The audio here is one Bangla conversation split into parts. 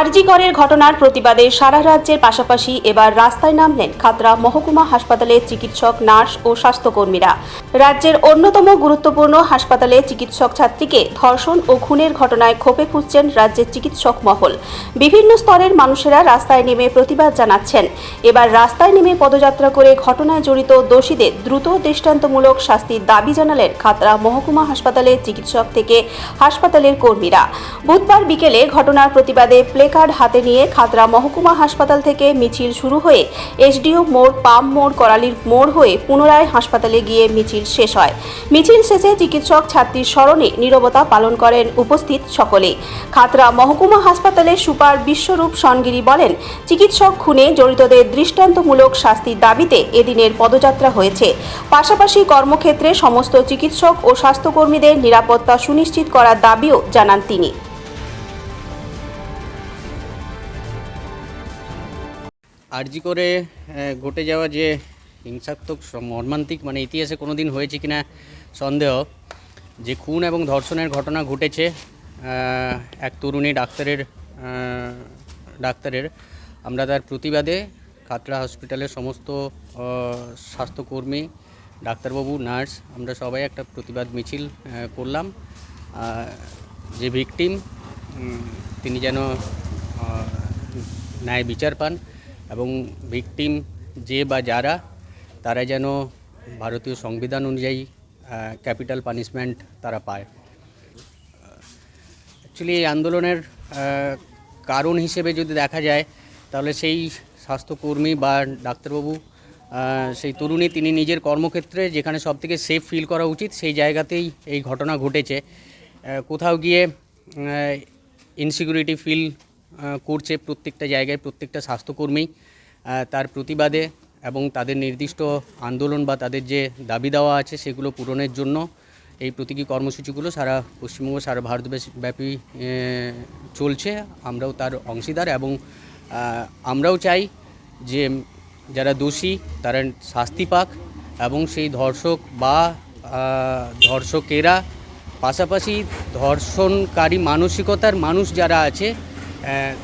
আরজিকরের ঘটনার প্রতিবাদে সারা রাজ্যের পাশাপাশি এবার রাস্তায় নামলেন খাতরা মহকুমা হাসপাতালের চিকিৎসক, নার্স ও স্বাস্থ্যকর্মীরা। রাজ্যের অন্যতম গুরুত্বপূর্ণ হাসপাতালে চিকিৎসক ছাত্রীকে ধর্ষণ ও খুনের ঘটনায় ক্ষোভে ফুটছেন রাজ্যের চিকিৎসক মহল। বিভিন্ন স্তরের মানুষেরা রাস্তায় নেমে প্রতিবাদ জানাচ্ছেন। এবার রাস্তায় নেমে পদযাত্রা করে ঘটনায় জড়িত দোষীদের দ্রুত দৃষ্টান্তমূলক শাস্তির দাবি জানালেন খাতরা মহকুমা হাসপাতালের চিকিৎসক থেকে হাসপাতালের কর্মীরা। বুধবার বিকেলে ঘটনার প্রতিবাদে প্লেকার্ড হাতে নিয়ে খাতড়া মহকুমা হাসপাতাল থেকে মিছিল শুরু হয়ে এসডিও মোড়, পাম মোড়, করালির মোড় হয়ে পুনরায় হাসপাতালে গিয়ে মিছিল শেষ হয়। মিছিল শেষে চিকিৎসক ছাত্রীর স্মরণে নীরবতা পালন করেন উপস্থিত সকলে। খাতড়া মহকুমা হাসপাতালের সুপার বিশ্বরূপ সনগিরি বলেন, চিকিৎসক খুনে জড়িতদের দৃষ্টান্তমূলক শাস্তির দাবিতে এদিনের পদযাত্রা হয়েছে। পাশাপাশি কর্মক্ষেত্রে সমস্ত চিকিৎসক ও স্বাস্থ্যকর্মীদের নিরাপত্তা সুনিশ্চিত করার দাবিও জানান তিনি। আরজি করে ঘটে যাওয়া যে হিংসাত্মক মর্মান্তিক মানে ইতিহাসে কোনো দিন হয়েছে কিনা সন্দেহ, যে খুন এবং ধর্ষণের ঘটনা ঘটেছে এক তরুণী ডাক্তারের ডাক্তারের। আমরা তার প্রতিবাদে খাতড়া হসপিটালের সমস্ত স্বাস্থ্যকর্মী, ডাক্তারবাবু, নার্স, আমরা সবাই একটা প্রতিবাদ মিছিল করলাম। যে ভিকটিম তিনি যেন ন্যায় বিচার পান। এবং ভিকটিম যে বা যারা, তারা যেন ভারতীয় সংবিধান অনুযায়ী ক্যাপিটাল পানিশমেন্ট তারা পায়। অ্যাকচুয়ালি এই আন্দোলনের কারণ হিসেবে যদি দেখা যায়, তাহলে সেই স্বাস্থ্যকর্মী বা ডাক্তারবাবু সেই তরুণী, তিনি নিজের কর্মক্ষেত্রে যেখানে সবথেকে সেফ ফিল করা উচিত, সেই জায়গাতেই এই ঘটনা ঘটেছে। কোথাও গিয়ে ইনসিকিউরিটি ফিল করছে প্রত্যেকটা জায়গায় প্রত্যেকটা স্বাস্থ্যকর্মী। তার প্রতিবাদে এবং তাদের নির্দিষ্ট আন্দোলন বা তাদের যে দাবি দেওয়া আছে সেগুলো পূরণের জন্য এই প্রতীকী কর্মসূচিগুলো সারা পশ্চিমবঙ্গ, সারা ভারতব্যাপী চলছে। আমরাও তার অংশীদার এবং আমরাও চাই যে যারা দোষী তারা শাস্তি পাক এবং সেই ধর্ষক বা ধর্ষকেরা পাশাপাশি ধর্ষণকারী মানসিকতার মানুষ যারা আছে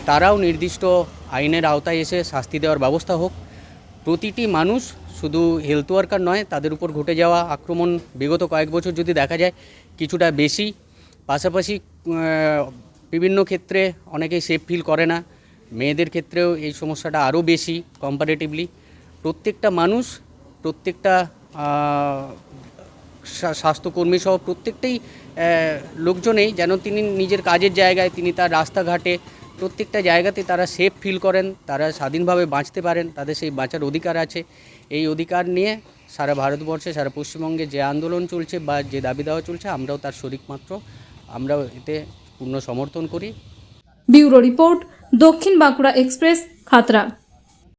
তারাও নির্দিষ্ট আইনের আওতায় এসে শাস্তি দেওয়ার ব্যবস্থা হোক। প্রতিটি মানুষ শুধু হেলথ ওয়ার্কার নয়, তাদের উপর ঘটে যাওয়া আক্রমণ বিগত কয়েক বছর যদি দেখা যায়, কিছুটা বেশি। পাশাপাশি বিভিন্ন ক্ষেত্রে অনেকেই সেফ ফিল করে না। মেয়েদের ক্ষেত্রেও এই সমস্যাটা আরও বেশি কম্পারেটিভলি প্রত্যেকটা মানুষ, প্রত্যেকটা স্বাস্থ্যকর্মী সহ প্রত্যেকটাই লোকজনেই যেন তিনি নিজের কাজের জায়গায়, তিনি তার রাস্তাঘাটে প্রত্যেকটা জায়গাতে তারা সেফ ফিল করেন, তারা স্বাধীনভাবে বাঁচতে পারেন, তাদের সেই বাঁচার অধিকার আছে। এই অধিকার নিয়ে সারা ভারতবর্ষে, সারা পশ্চিমবঙ্গে যে আন্দোলন চলছে বা যে দাবি দেওয়া চলছে, আমরাও তার শরিক মাত্র। আমরাও এতে পূর্ণ সমর্থন করি। ব্যুরো রিপোর্ট, দক্ষিণ বাঁকুড়া এক্সপ্রেস খাতড়া